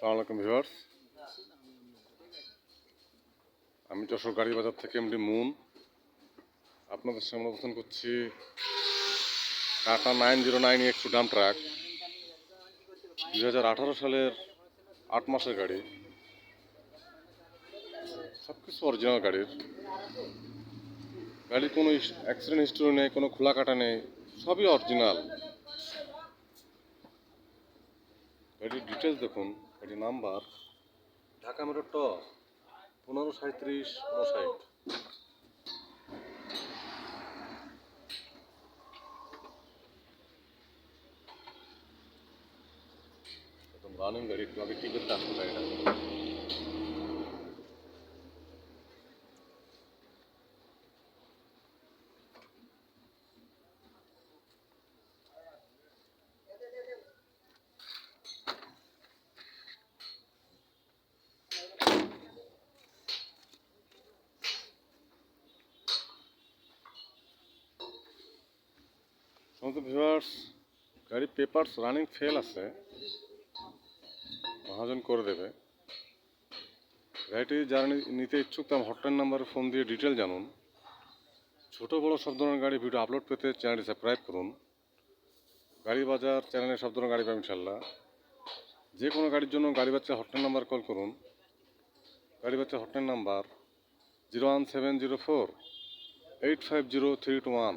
Viewers. আমি যশোর গাড়ি বাজার থেকে এমডি মুন। আপনাদের সামনে অবস্থান করছি Tata nine zero nine X dump truck দুই হাজার আঠারো সালের আট মাসের গাড়ি। সব কিছু অরিজিনাল গাড়ির। গাড়ির কোনো অ্যাক্সিডেন্ট হিস্টোরি নেই, কোনো খোলা কাটা নেই, সবই অরিজিনাল গাড়ির ডিটেলস দেখুন। গাড়ির নাম্বার, ঢাকা মেট্রো ট, পনেরো সাঁত্রিশ উনষাট রানিং গাড়ি, একটু আগে টিকিট আসতে গাড়িটা সমস্ত ভিউয়ার্স গাড়ির পেপারস রানিং ফেল আছে। মহাজন করে দেবে। গাড়িটি যারা নিতে ইচ্ছুক তার হটলাইন নাম্বারে ফোন দিয়ে ডিটেল জানুন। ছোট বড় সব ধরনের গাড়ি ভিডিও আপলোড পেতে চ্যানেলটি সাবস্ক্রাইব করুন। গাড়ি বাজার চ্যানেলে সব ধরনের গাড়ি পাবেন ইনশাল্লাহ যে কোনো গাড়ির জন্য গাড়ি বাচ্চা হটলাইন নাম্বার কল করুন। গাড়ি বাচ্চা hotline number zero one seven zero four eight five zero three two one